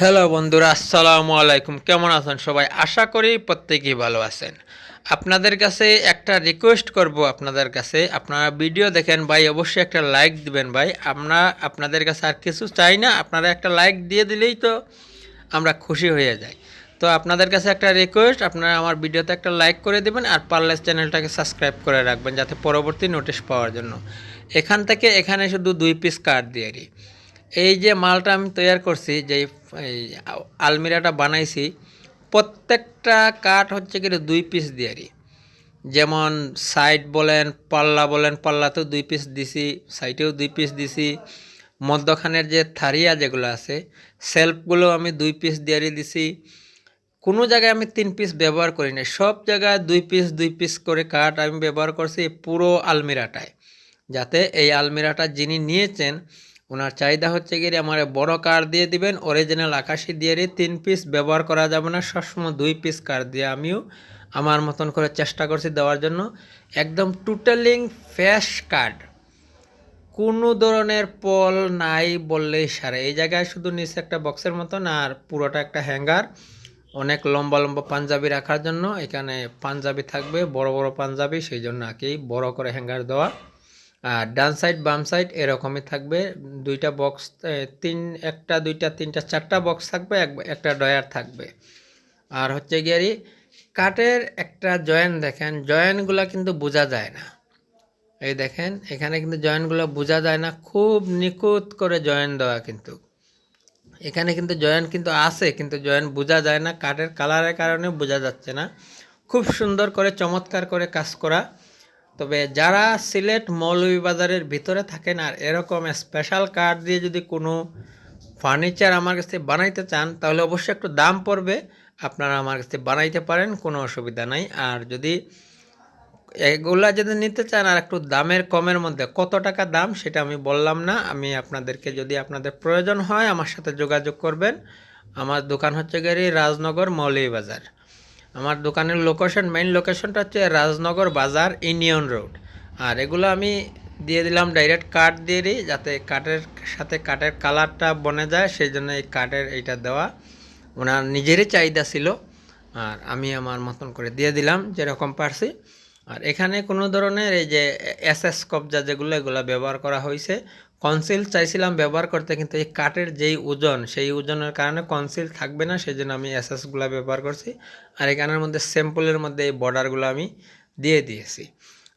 Hello বন্ধুরা, আসসালামু আলাইকুম। কেমন আছেন সবাই? আশা করি প্রত্যেকেই ভালো আছেন। আপনাদের কাছে একটা রিকোয়েস্ট করব আপনাদের কাছে। আপনারা ভিডিও দেখেন, ভাই, অবশ্যই একটা লাইক দিবেন, ভাই। আমরা আপনাদের কাছে আর কিছু চাই না। আপনারা একটা লাইক দিয়ে দিলেই তো আমরা খুশি হয়ে যাই। তো আপনাদের কাছে একটা রিকোয়েস্ট আপনারা আমার ভিডিওতে একটা লাইক করে দেবেন আর পারলে চ্যানেলটাকে সাবস্ক্রাইব করে রাখবেন, যাতে পরবর্তী নোটিশ পাওয়ার জন্য। এখান থেকে এখানে শুধু দুই পিস কার্ড দিয়ে দিই। এই যে মালটা আমি তৈরি করছি, যে আলমিরাটা বানাইছি, প্রত্যেকটা কাঠ হচ্ছে কি দুই পিস দিয়ারি। যেমন সাইড বলেন, পাল্লা বলেন, পাল্লাতেও দুই পিস দিছি সাইডেও দুই পিস দিছি। মধ্যখানের যে থারিয়া যেগুলো আছে, সেলফগুলো আমি দুই পিস দিয়ারি দিছি। কোনো জায়গায় আমি তিন পিস ব্যবহার করি না সব জায়গায় দুই পিস দুই পিস করে কাঠ আমি ব্যবহার করছি পুরো আলমিরাটায়। যাতে এই আলমিরাটা যিনি নিয়েছেন ওনার চাহিদা হচ্ছে গিয়ে আমার বড় কার দিয়ে দিবেন অরিজিনাল আকাশি দিয়ে তিন পিস ব্যবহার করা যাবে না, সবসময় দুই পিস কার দিয়ে। আমিও আমার মতন করে চেষ্টা করছি দেওয়ার জন্য। একদম টোটালিং ফ্যাশ কার্ড কোনো ধরনের পল নাই বললেই সারে। এই জায়গায় শুধু নিচে একটা বক্সের মতন আর পুরোটা একটা হ্যাঙ্গার অনেক লম্বা লম্বা পাঞ্জাবি রাখার জন্য এখানে পাঞ্জাবি থাকবে, বড় বড় পাঞ্জাবি, সেই জন্য আকেই বড় করে হ্যাঙ্গার দেওয়া। আর ডান সাইড, বাম সাইড এরকমই থাকবে। দুইটা বক্স তিন, একটা, দুইটা, তিনটা, চারটা বক্স থাকবে, এক- একটা ডয়ার থাকবে। আর হচ্ছে গিয়ারি কাঠের একটা জয়েন দেখেন জয়েনগুলো কিন্তু বোঝা যায় না। এই দেখেন, এখানে কিন্তু জয়েনগুলো বোঝা যায় না, খুব নিখুঁত করে জয়েন দেওয়া কিন্তু। এখানে কিন্তু জয়েন কিন্তু আছে, কিন্তু জয়েন বোঝা যায় না, কাঠের কালারের কারণে বোঝা যাচ্ছে না। খুব সুন্দর করে, চমৎকার করে কাজ করা। তবে যারা সিলেট মৌলভীবাজারের ভিতরে থাকেন আর এরকম স্পেশাল কার্ড দিয়ে যদি কোনো ফার্নিচার আমার কাছে বানাইতে চান, তাহলে অবশ্যই একটু দাম পড়বে। আপনারা আমার কাছে বানাইতে পারেন, কোনো অসুবিধা নাই। আর যদি এগুলা যদি নিতে চান আর একটু দামের কমের মধ্যে, কত টাকা দাম সেটা আমি বললাম না। আমি আপনাদেরকে যদি আপনাদের প্রয়োজন হয়, আমার সাথে যোগাযোগ করবেন। আমার দোকান হচ্ছে গেরি রাজনগর মৌলভীবাজার। আমার দোকানের লোকেশন মেইন লোকেশনটা হচ্ছে রাজনগর বাজার ইউনিয়ন রোড। আর এগুলো আমি দিয়ে দিলাম ডাইরেক্ট কাঠ দিয়ে দিই যাতে কাঠের সাথে কাঠের কালারটা বনে যায়, সেই জন্য এই কাঠের এইটা দেওয়া ওনার নিজেরই চাহিদা ছিল। আর আমি আমার মতন করে দিয়ে দিলাম, যেরকম পারছি। আর এখানে কোনো ধরনের এই যে এস এস কবজা যেগুলো, এগুলো ব্যবহার করা হয়েছে কনসিল চাইছিলাম ব্যবহার করতে, কিন্তু এই কাঠের যেই ওজন, সেই ওজনের কারণে কনসিল থাকবে না সেই জন্য আমি এসএসগুলো ব্যবহার করছি। আর এখানের মধ্যে স্যাম্পলের মধ্যে এই বর্ডারগুলো আমি দিয়ে দিয়েছি।